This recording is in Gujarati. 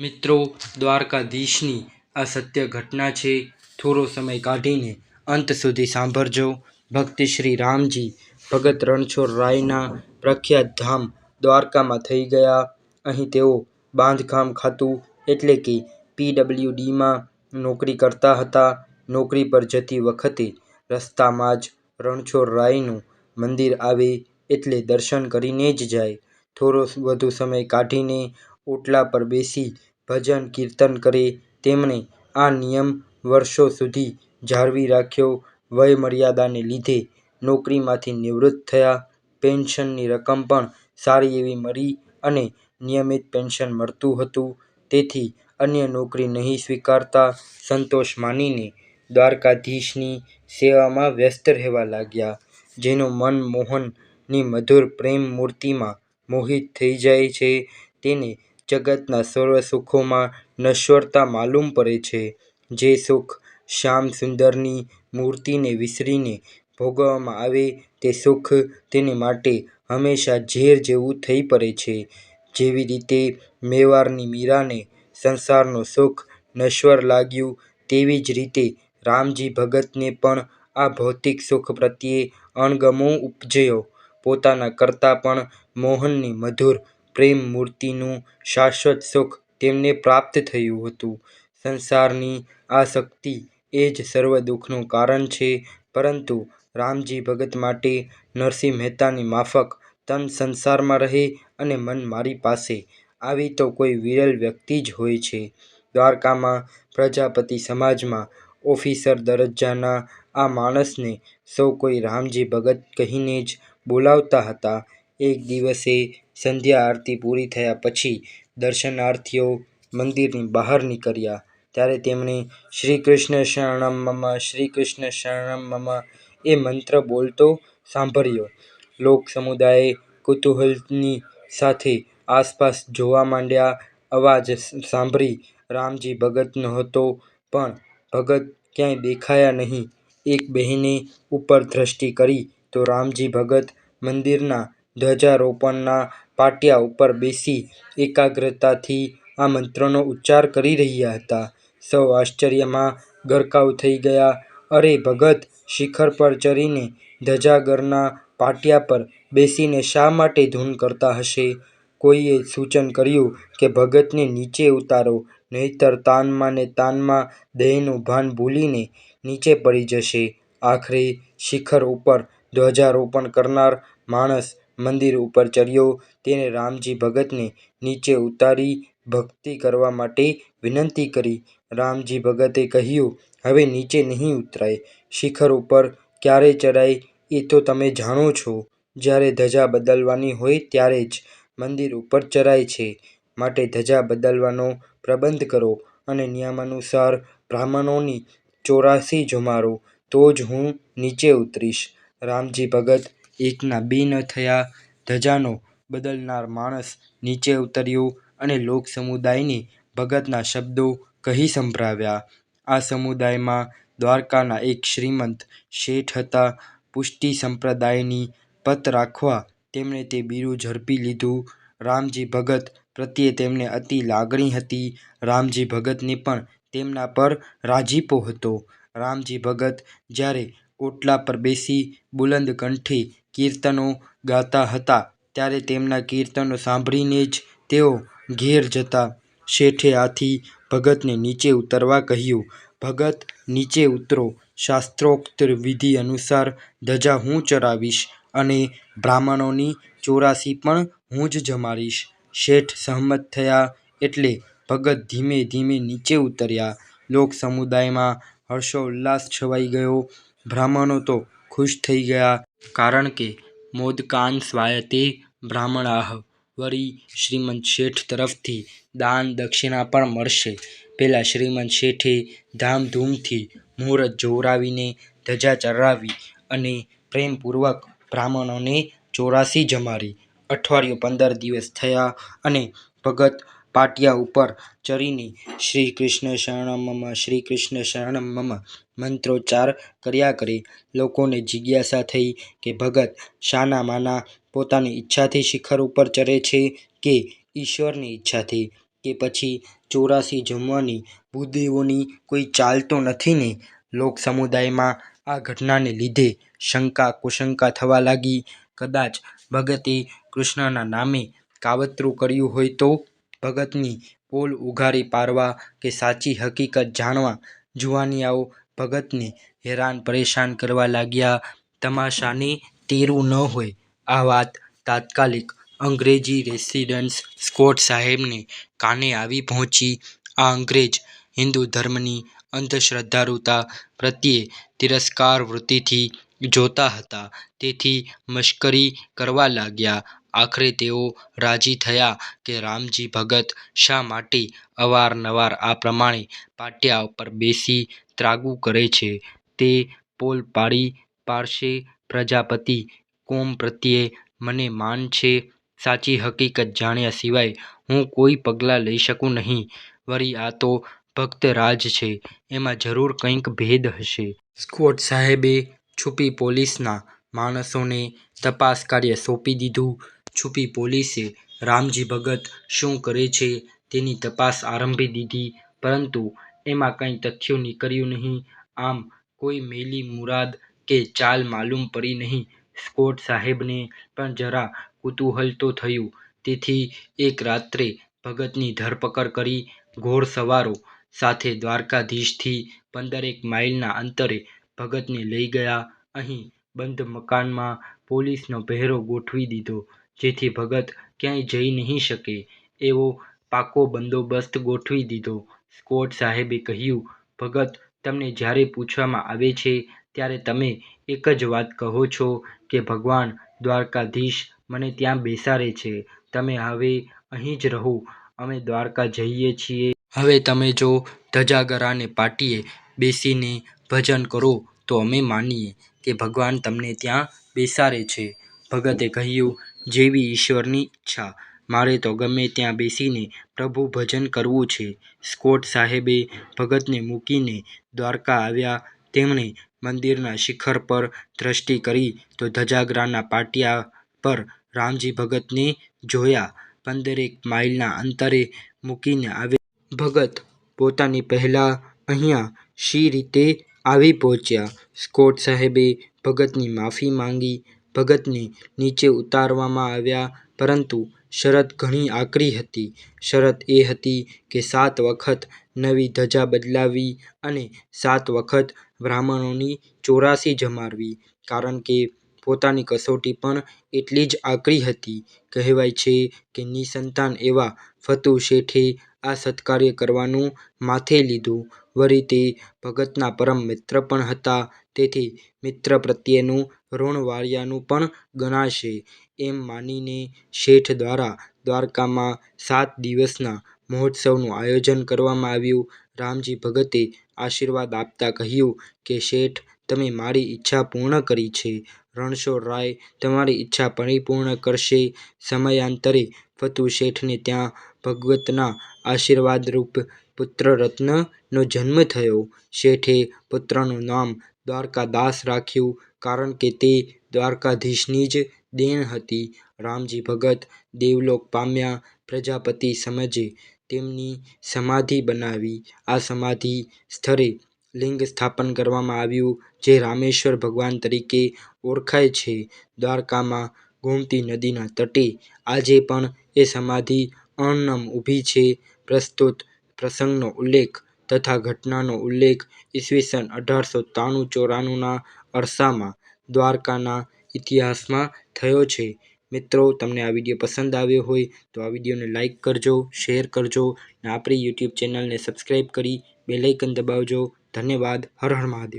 મિત્રો, દ્વારકાધીશની આ સત્ય ઘટના છે, થોડો સમય કાઢીને અંત સુધી સાંભળજો. ભક્તિ શ્રી રામજી, ભગત રણછોડ રાયના પ્રખ્યાત ધામ દ્વારકામાં થઈ ગયા. અહીં તેઓ બાંધકામ ખાતું એટલે કે પીડબ્લ્યુડીમાં નોકરી કરતા હતા. નોકરી પર જતી વખતે રસ્તામાં જ રણછોડ રાયનું મંદિર આવે એટલે દર્શન કરીને જ જાય. થોડો વધુ સમય કાઢીને ઓટલા પર બેસી ભજન કીર્તન કરે તેમણે આ નિયમ વર્ષો સુધી જાળવી રાખ્યો. વયમર્યાદાને લીધે નોકરીમાંથી નિવૃત્ત થયા. પેન્શનની રકમ પણ સારી એવી મળી અને નિયમિત પેન્શન મળતું હતું. તેથી અન્ય નોકરી નહીં સ્વીકારતા સંતોષ માનીને દ્વારકાધીશની સેવામાં વ્યસ્ત રહેવા લાગ્યા, જેનો મન મોહનની મધુર પ્રેમ મૂર્તિમાં મોહિત થઈ જાય છે. તેને જગતના સર્વ સુખોમાં નશ્વરતા માલુમ પડે છે. જે સુખ શ્યામ સુંદરની મૂર્તિને વિસરીને ભોગવવામાં આવે તે સુખ તેને માટે હંમેશા ઝેર જેવું થઈ પડે છે. જેવી રીતે મેવાડની મીરાને સંસારનું સુખ નશ્વર લાગ્યું, તેવી જ રીતે રામજી ભગતને પણ આ ભૌતિક સુખ પ્રત્યે અણગમો ઉપજ્યો. પોતાના કરતાં પણ મોહનની મધુર પ્રેમ મૂર્તિનું શાશ્વત સુખ તેમને પ્રાપ્ત થયું હતું. સંસારની આસક્તિ એ જ સર્વ દુઃખનું કારણ છે, પરંતુ રામજી ભગત માટે નરસિંહ મહેતાની માફક તન સંસારમાં રહે અને મન મારી પાસે આવી તો કોઈ વિરલ વ્યક્તિ જ હોય છે. દ્વારકામાં પ્રજાપતિ સમાજમાં ઓફિસર દરજ્જાના આ માણસને સૌ કોઈ રામજી ભગત કહીને જ બોલાવતા હતા. એક દિવસે સંધ્યા આરતી પૂરી થયા પછી દર્શનાર્થીઓ મંદિરની બહાર નીકળ્યા. ત્યારે તેમણે શ્રી કૃષ્ણ શરણમ શ્રી કૃષ્ણ શરણમ મમા એ મંત્ર બોલતો સાંભળ્યો. લોક સમુદાયે કુતૂહલની સાથે આસપાસ જોવા માંડ્યા. અવાજ સાંભળી રામજી ભગત નહોતો, પણ ભગત ક્યાંય દેખાયા નહીં. એક બહેને ઉપર દ્રષ્ટિ કરી તો રામજી ભગત મંદિરના ધ્વજારોપણના પાટિયા ઉપર બેસી એકાગ્રતાથી આ મંત્રનો ઉચ્ચાર કરી રહ્યા હતા. સૌ આશ્ચર્યમાં ગરકાવ થઈ ગયા. અરે ભગત, શિખર પર ચડીને ધજાગરના પાટિયા પર બેસીને શા માટે ધૂન કરતા હશે? કોઈએ સૂચન કર્યું કે ભગતને નીચે ઉતારો, નહીંતર તાનમાં ને તાનમાં દેહનું ભાન ભૂલીને નીચે પડી જશે. આખરે શિખર ઉપર ધ્વજારોપણ કરનાર માણસ મંદિર ઉપર ચડ્યો તેણે રામજી ભગતને નીચે ઉતારી ભક્તિ કરવા માટે વિનંતી કરી. રામજી ભગતે કહ્યું, હવે નીચે નહીં ઉતરાય. શિખર ઉપર ક્યારે ચડાય એ તો તમે જાણો છો. જ્યારે ધજા બદલવાની હોય ત્યારે જ મંદિર ઉપર ચડાય છે. માટે ધજા બદલવાનો પ્રબંધ કરો અને નિયમાનુસાર બ્રાહ્મણોની ચોરાસી જમારો તો જ હું નીચે ઉતરીશ. રામજી ભગત એકના બે ન થયા ધજાનો બદલનાર માણસ નીચે ઉતર્યો અને લોક સમુદાયને ભગતના શબ્દો કહી સંભળાવ્યા. આ સમુદાયમાં દ્વારકાના એક શ્રીમંત શેઠ હતા. પુષ્ટિ સંપ્રદાયની પત રાખવા તેમણે તે બીરું ઝડપી લીધું. રામજી ભગત પ્રત્યે તેમને અતિ લાગણી હતી. રામજી ભગતને પણ તેમના પર રાજીપો હતો. રામજી ભગત જ્યારે ઓટલા પર બેસી બુલંદ કંઠે કીર્તનો ગાતા હતા. ત્યારે તેમના કીર્તનો સાંભળીને જ તેઓ ઘેર જતા શેઠે આથી ભગતને નીચે ઉતરવા કહ્યું, ભગત, નીચે ઉતરો. શાસ્ત્રોક્ત વિધિ અનુસાર ધજા હું ચડાવીશ અને બ્રાહ્મણોની ચોરાસી પણ હું જ જમાડીશ. શેઠ સહમત થયા એટલે ભગત ધીમે ધીમે નીચે ઉતર્યા. લોક સમુદાયમાં હર્ષોલ્લાસ છવાઈ ગયો. બ્રાહ્મણો તો ખુશ થઈ ગયા કારણ કે મોદકાન સ્વાયતે બ્રાહ્મણાહ વળી શ્રીમંત શેઠ તરફથી દાન દક્ષિણા પણ મળશે. પહેલાં શ્રીમંત શેઠે ધામધૂમથી મુહૂર્ત જોવરાવીને ધજા ચડાવી અને પ્રેમપૂર્વક બ્રાહ્મણોને ચોરાસી જમાડી. અઠવાડિયું પંદર દિવસ થયા અને ભગત પાટિયા ઉપર ચડીને શ્રીકૃષ્ણ શરણમ શ્રી કૃષ્ણ શરણમ મંત્રોચ્ચાર કર્યા કરે. લોકોને જિજ્ઞાસા થઈ કે ભગત શાના માના પોતાની ઈચ્છાથી શિખર ઉપર ચડે છે કે ઈશ્વરની ઈચ્છાથી? કે પછી ચોરાસી જમવાની ભૂદેવોની કોઈ ચાલ તો નથી ને? લોક સમુદાયમાં આ ઘટનાને લીધે શંકા કુશંકા થવા લાગી. કદાચ ભગતે કૃષ્ણના નામે કાવતરું કર્યું હોય તો ભગતની પોલ ઉઘાડી પાડવા કે સાચી હકીકત જાણવા જુવાનિયાઓ ભગતને હેરાન પરેશાન કરવા લાગ્યા. તમાશાને તેરું ન હોય, આ વાત તાત્કાલિક અંગ્રેજી રેસિડન્સ સ્કોટ સાહેબને કાને આવી પહોંચી. આ અંગ્રેજ હિન્દુ ધર્મની અંધશ્રદ્ધાળુતા પ્રત્યે તિરસ્કાર વૃત્તિથી જોતા હતા. તેથી મશ્કરી કરવા લાગ્યા. આખરે તેઓ રાજી થયા કે રામજી ભગત શા માટે અવારનવાર આ પ્રમાણે પાટિયા ઉપર બેસી ત્રાગુ કરે છે? તે પોલ પાડી પાડશે પ્રજાપતિ. કોમ પ્રત્યે મને માન છે. સાચી હકીકત જાણ્યા સિવાય હું કોઈ પગલાં લઈ શકું નહીં. વળી આ તો ભક્તરાજ છે. એમાં જરૂર કંઈક ભેદ હશે. સ્કોટ સાહેબે છૂપી પોલીસના માણસોને તપાસ કાર્ય સોંપી દીધું. છૂપી પોલીસે રામજી ભગત શું કરે છે તેની તપાસ આરંભી દીધી. પરંતુ એમાં કંઈ તથ્યો નીકળ્યું નહીં. આમ કોઈ મેલી મુરાદ કે ચાલ માલુમ પડી નહીં. સ્કોટ સાહેબને પણ જરા કુતૂહલ તો થયું. તેથી એક રાત્રે ભગતની ધરપકડ કરી ઘોડસવારો સાથે દ્વારકાધીશથી પંદરેક માઈલના અંતરે ભગતને લઈ ગયા. અહીં બંધ મકાનમાં પોલીસનો પહેરો ગોઠવી દીધો. જેથી ભગત ક્યાંય જઈ નહીં શકે એવો પાકો બંદોબસ્ત ગોઠવી દીધો. સ્કોટ સાહેબે કહ્યું, ભગત, તમને જ્યારે પૂછવામાં આવે છે, ત્યારે તમે એક જ વાત કહો છો કે ભગવાન દ્વારકાધીશ મને ત્યાં બેસાડે છે. તમે હવે અહીં જ રહો. અમે દ્વારકા જઈએ છીએ. હવે તમે જો ધજાગરાને પાટીએ બેસીને ભજન કરો, તો અમે માનીએ કે ભગવાન તમને ત્યાં બેસાડે છે. ભગતે કહ્યું જેવી ઈશ્વરની ઈચ્છા. મારે તો ગમે ત્યાં બેસીને પ્રભુ ભજન કરવું છે. સ્કોટ સાહેબે ભગતને મૂકીને દ્વારકા આવ્યા. તેમણે મંદિરના શિખર પર દૃષ્ટિ કરી તો ધજાગરાના પાટિયા પર રામજી ભગતને જોયા. પંદરેક માઇલના અંતરે મૂકીને આવે. ભગત પોતાની પહેલાં અહીંયા શી રીતે આવી પહોંચ્યા? સ્કોટ સાહેબે ભગતની માફી માંગી. ભગતને નીચે ઉતારવામાં આવ્યા, પરંતુ શરત ઘણી આકરી હતી. શરત એ હતી કે સાત વખત નવી ધજા બદલાવી અને સાત વખત બ્રાહ્મણોની ચોરાસી જમાડવી, કારણ કે પોતાની કસોટી પણ એટલી જ આકરી હતી. કહેવાય છે કે નિસંતાન એવા ફતુ શેઠે આ સત્કાર્ય કરવાનું માથે લીધું. વળી તે ભગતના પરમ મિત્ર પણ હતા. તેથી મિત્ર પ્રત્યેનું ઋણ વાળ્યાનું પણ ગણાશે. એમ માનીને શેઠ દ્વારા દ્વારકામાં સાત દિવસના મહોત્સવનું આયોજન કરવામાં આવ્યું. રામજી ભગતે આશીર્વાદ આપતા કહ્યું કે, શેઠ, તમે મારી ઈચ્છા પૂર્ણ કરી છે. રણછોડરાય તમારી ઈચ્છા પરિપૂર્ણ કરશે. સમયાંતરે ફતુ શેઠને ત્યાં ભગવતના આશીર્વાદરૂપ પુત્ર રત્નનો જન્મ થયો. શેઠે પુત્રનું નામ દ્વારકાદાસ રાખ્યું કારણ કે તે દ્વારકાધીશની જ દેણ હતી. રામજી ભગત દેવલોક પામ્યા પ્રજાપતિ સમજે તેમની સમાધિ બનાવી. આ સમાધિ સ્થળે લિંગ સ્થાપન કરવામાં આવ્યું જે રામેશ્વર ભગવાન તરીકે ઓળખાય છે. દ્વારકામાં ગોમતી નદીના તટે આજે પણ એ સમાધિ અણનમ ઊભી છે. પ્રસ્તુત પ્રસંગનો ઉલ્લેખ તથા ઘટનાનો ઉલ્લેખ ઈસવીસન અઢારસો ત્રાણું ચોરાણુંના અરસામાં દ્વારકાના ઇતિહાસમાં થયો છે. મિત્રો, તમને આ વીડિયો પસંદ આવ્યો હોય તો આ વિડીયોને લાઈક કરજો, શેર કરજો અને આપણી યુટ્યુબ ચેનલને સબસ્ક્રાઈબ કરી બેલાઇકન દબાવજો. ધન્યવાદ. હર હર મહાદેવ.